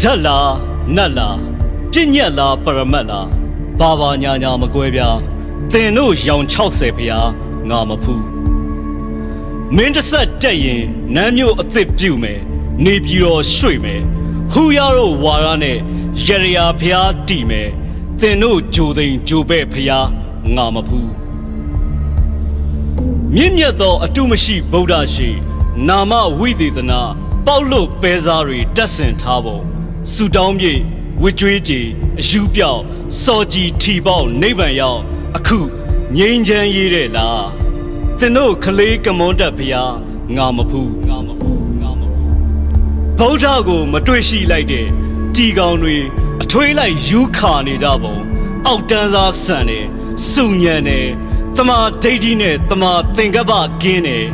ဓာတ်လားနတ်လားပြည့်ညက်လားပရမတ်လားဘာဘာညာညာမကွဲပြားသင်တို့ရောင်60ဖျားငါမဖူးမင်းတစ်ဆက်တက်ရင်နမ်းမျိုးအစ်စ်ပြုတ်မယ်နေပြည်တော်ရွှေ့မယ်ဟူရတို့ဝါရနဲ့ရရယာဖျားတီမယ်သင်တို့ဂျိုသိန်ဂျိုပဲ့ဖျားငါမဖူးမြင့်မြတ်သောအတုမရှိဗုဒ္ဓရှိ နာမဝိသေသနာပေါက်လို့ပဲစားတွေတက်ဆင်ထားပုံ စူတောင်းမြေဝစ်ကြွေးကြည်အယူပြောက်စော်ကြီးထီပေါက်နိဗ္ဗာန်ရောက်အခုငြိမ်းချမ်းရေးတဲ့လားသင်တို့ခလေးကမွန်တက်ဖျားငါမဖူးငါမဖူးငါမဖူးဗုဒ္ဓကိုမတွေ့ရှိလိုက်တဲ့တီကောင်တွေအထွေးလိုက်ယူခါနေကြပုံအောက်တန်းသားဆန်တယ်စုညံတယ်တမာဒိဋ္ဌိနဲ့တမာသင်္ကပ္ပကင်းတယ်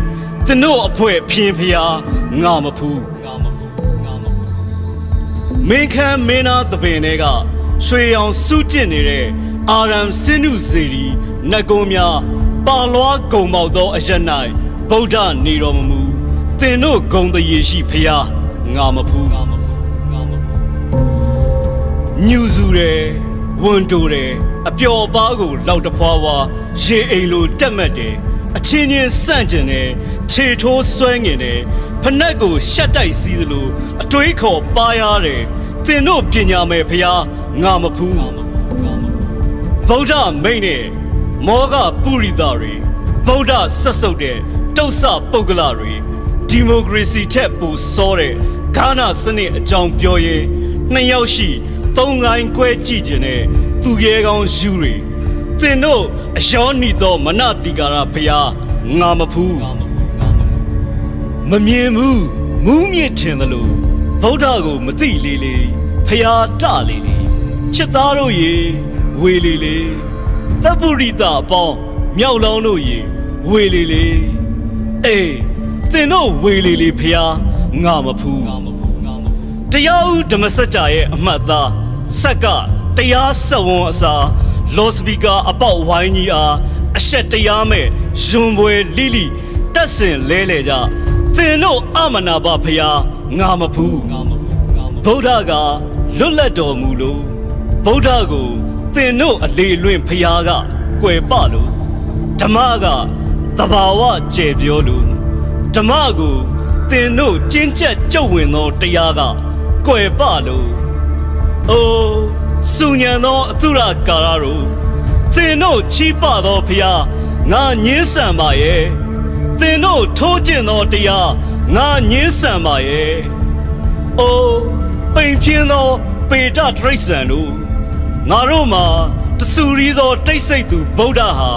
သင်တို့အဖွဲဖြင်းဖျားငါမဖူးငါမဖူးငါမဖူး မင်းခမ်းမင်းသားတပင်တွေကရွှေရောင်စုကျင့်နေတဲ့အာရမ်စင်းနုစေရီနတ်ကုန်းများပါလွားကုံမောက်သောအရ၌ဗုဒ္ဓနေတော်မမူသင်တို့ဂုံတရေရှိဖျားငါမဖူးငါမဖူးငါမဖူးညူစုတယ်ဝန်တိုတယ်အပျော်ပါးကိုလောက်တဖွာဖွာရေအိမ်လိုတက်မှတ်တယ်အချင်းချင်းစန့်ကျင်တယ် ခြေထိုးဆွဲငင်တယ်ဖနက်ကိုရှက်တိုက်စည်းသလိုအတွေးခေါ်ပါရတယ်သင်တို့ပညာမယ်ဖျားငါမဖူးဗုဒ္ဓမိတ်နဲ့မောဂပုရိသတွေဗုဒ္ဓဆက်စုပ်တဲ့တုတ်ဆပုဂ္ဂလတွေဒီမိုကရေစီထက်ပိုစောတဲ့ဂါနာစနစ်အကြောင်းပြောရင်နှစ်ယောက်ရှိသုံးငိုင်းခွဲကြည့်ခြင်းနဲ့သူရဲကောင်းယူတွေသင်တို့အယောနီသောမနတိကာရဖျားငါမဖူး မမြင်ဘူးမူးမြင့်ထင်သလိုဗုဒ္ဓကိုမသိလေလေဖျားတလေလေချစ်သားတို့ရေဝေလေလေတပ်ပုရိသအပေါင်းမြောက်လောင်းတို့ရေဝေလေလေအေးသင်တို့ဝေလေလေဖျားငါမဖူးငါမဖူးငါမဖူးတရားဥဓမ္မစကြာရဲ့အမှတ်သားဆက်ကတရားစက်ဝန်အစာလော့စပီကာအပေါက်ဝိုင်းကြီးအားအဆက်တရားမဲ့ယွန်ပွဲလိလိတက်ဆင်လဲလေကြ သင်တို့အမနာဘဖျားငါမဖူးငါမဖူးငါမဖူးဗုဒ္ဓကလွတ်လပ်တော်မူလို့ဗုဒ္ဓကိုသင်တို့အလေလွင့်ဖျားကကွယ်ပလို့ဓမ္မကတဘာဝကျေပြောလို့ဓမ္မကိုသင်တို့ကျင့်ချက်ကြုတ်ဝင်သောတရားကကွယ်ပလို့အိုးစုညံသောအတုရကာရတို့သင်တို့ချီးပသောဖျားငါညင်းဆန်ပါရဲ့ သင်တို့ထိုးကျင့်သောတရားငါညင်းဆန်ပါရဲ့အိုးပိန်ပြင်းသော ပေတတရိษံတို့ငါတို့မှာတဆူရီသောတိတ်ဆိတ်သူဗုဒ္ဓဟာ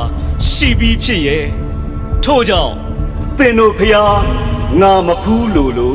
ရှိပြီးဖြစ်ရဲ့ထို့ကြောင့်သင်တို့ဖျားငါမဖူးလို့လို့